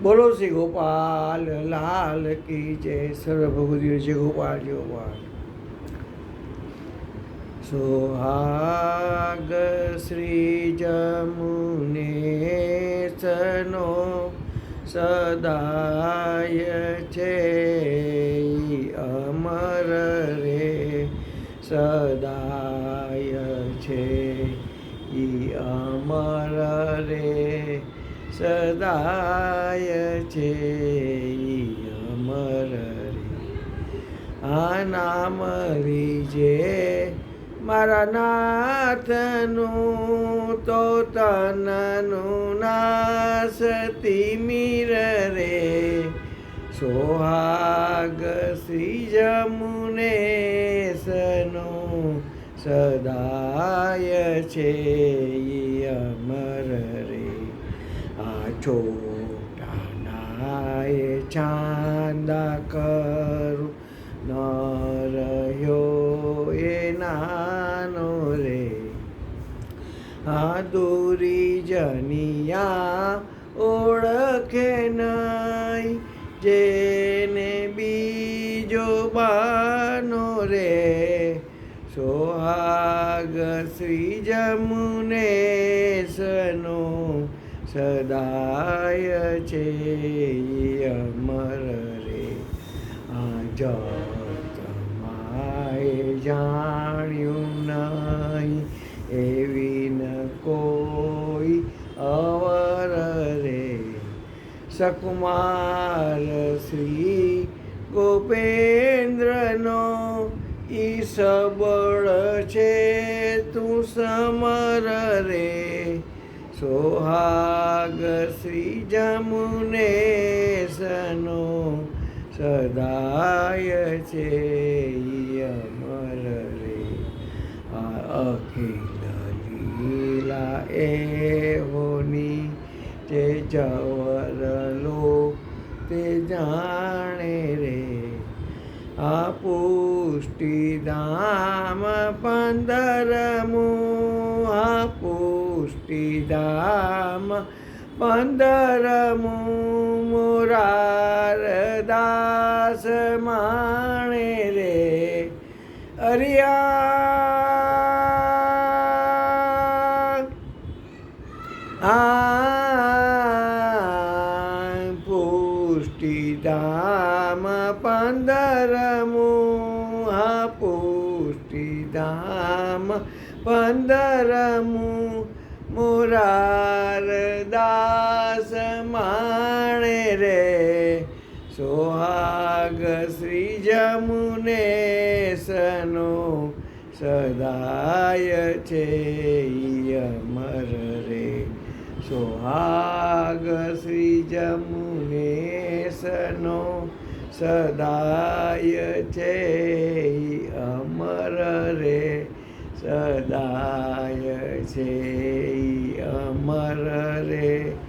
બોલો શ્રી ગોપાલ, લાલ કી જય સર્વ ભગવદીઓ જય ગોપાલ જય ગોપાલ. સુહાગ શ્રી જમુને સનો સદાય છે, અમર રે સદાય છે, ઈ અમર રે સદાય છે અમર આ નામ રીજે મારા નાથનું, તો તનનું નાસતી મીર રે. સોહાગ શ્રી જમુને સનું સદાય છે અમર છોટા ચાંદા કરું, ન રહ્યો એ નાનો રે. આ દૂરી જનિયા ઓળખે નહીં જેને બીજો બાનો રે. સોહાગ શ્રી જમુને સનો સદાય છે અમર રે. આ જમાએ જાણ્યું નહીં એવી ન કોઈ અવર રે. સકુમાર શ્રી ગોપેન્દ્રનો ઈ સબળ છે તું સમર રે. સોહાગ શ્રી જમુને સનો સદાય છે અમર રે. આ અખિલ લીલા એ હોની તે જવરલો તે જાણે રે. આ પુષ્ટિધામ પંદરમું આ પુષ્ટિધામ પંદરમું મોરાર દાસ માણે રે અરિયા આ પુષ્ટિધામ પંદરમું આ પુષ્ટિધામ પંદરમું મોરાર દાસ માણે રે, સોહાગ શ્રી જમુને સનો સદાય છે અમર રે. સોહાગ શ્રી જમુને સનો સદાય છે અમર રે, સદાય છે ઈ અમર રે